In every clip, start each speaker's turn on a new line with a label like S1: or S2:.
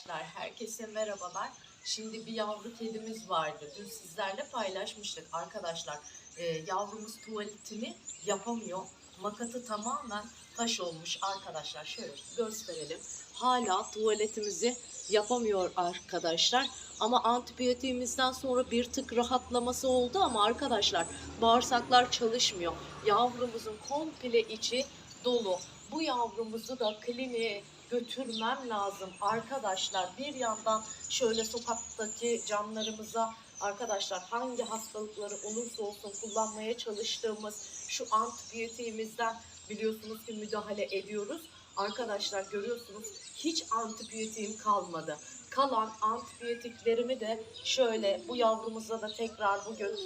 S1: Arkadaşlar herkese merhabalar. Şimdi bir yavru kedimiz vardı. Dün sizlerle paylaşmıştık arkadaşlar. Ee, yavrumuz tuvaletini yapamıyor. Makatı tamamen taş olmuş arkadaşlar. Şöyle gösterelim. Hala tuvaletimizi yapamıyor arkadaşlar. Ama antibiyotiğimizden sonra bir tık rahatlaması oldu ama arkadaşlar bağırsaklar çalışmıyor. Yavrumuzun komple içi dolu. Bu yavrumuzu da kliniğe götürmem lazım arkadaşlar. Bir yandan şöyle sokaktaki canlarımıza arkadaşlar hangi hastalıkları olursa olsun kullanmaya çalıştığımız şu antibiyotiğimizden biliyorsunuz ki müdahale ediyoruz. Arkadaşlar görüyorsunuz hiç antibiyotiğim kalmadı. Kalan antibiyotiklerimi de şöyle bu yavrumuza da tekrar bugün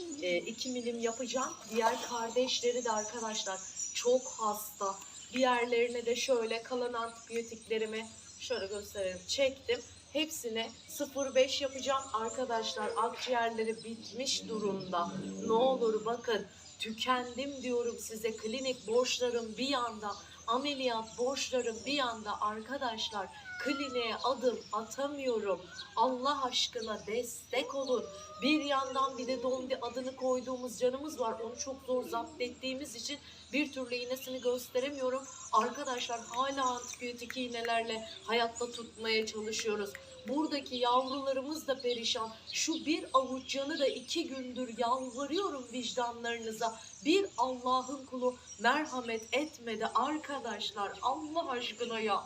S1: 2 milim yapacağım. Diğer kardeşleri de arkadaşlar çok hasta. Diğerlerine de şöyle kalan antibiyotiklerimi şöyle gösterelim çektim. Hepsine 0.5 yapacağım arkadaşlar. Akciğerleri bitmiş durumda. Ne olur bakın tükendim diyorum size. Klinik borçlarım bir yanda, ameliyat borçlarım bir yanda arkadaşlar. Kliniğe adım atamıyorum. Allah aşkına destek olun. Bir yandan bir de Dondi adını koyduğumuz canımız var. Onu çok zor zapt ettiğimiz için bir türlü iğnesini gösteremiyorum. Arkadaşlar hala antibiyotik iğnelerle hayatta tutmaya çalışıyoruz. Buradaki yavrularımız da perişan. Şu bir avuç canı da iki gündür yalvarıyorum vicdanlarınıza. Bir Allah'ın kulu merhamet etmedi arkadaşlar. Allah aşkına ya.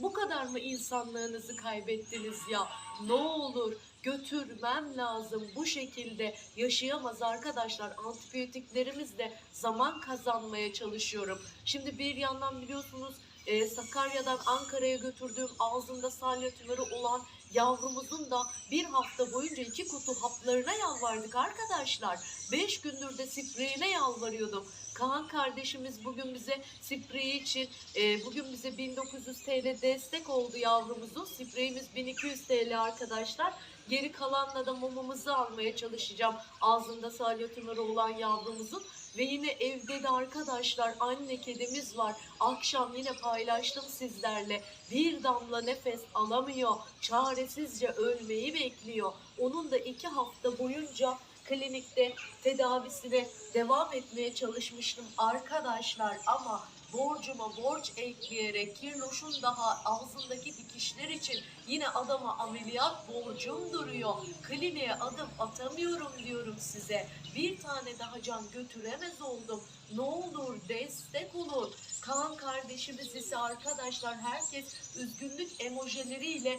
S1: Bu kadar mı insanlığınızı kaybettiniz ya? Ne olur götürmem lazım. Bu şekilde yaşayamaz arkadaşlar. Antibiyotiklerimizle zaman kazanmaya çalışıyorum. Şimdi bir yandan biliyorsunuz e, Sakarya'dan Ankara'ya götürdüğüm ağzında salya tümörü olan yavrumuzun da bir hafta boyunca iki kutu haplarına yalvardık arkadaşlar. Beş gündür de spreyine yalvarıyordum. Kaan kardeşimiz bugün bize spreyi için e, bugün bize 1900 TL destek oldu yavrumuzun. Spreyimiz 1200 TL arkadaşlar. Geri kalanla da mumumuzu almaya çalışacağım. Ağzında salya olan yavrumuzun. Ve yine evde de arkadaşlar anne kedimiz var. Akşam yine paylaştım sizlerle. Bir damla nefes alamıyor. Çaresizce ölmeyi bekliyor. Onun da iki hafta boyunca klinikte tedavisine devam etmeye çalışmıştım arkadaşlar ama borcuma borç ekleyerek Kirloş'un daha ağzındaki dikişler için yine adama ameliyat borcum duruyor. Kliniğe adım atamıyorum diyorum size. Bir tane daha can götüremez oldum. Ne olur destek olun. Kaan kardeşimiz ise arkadaşlar herkes üzgünlük emojileriyle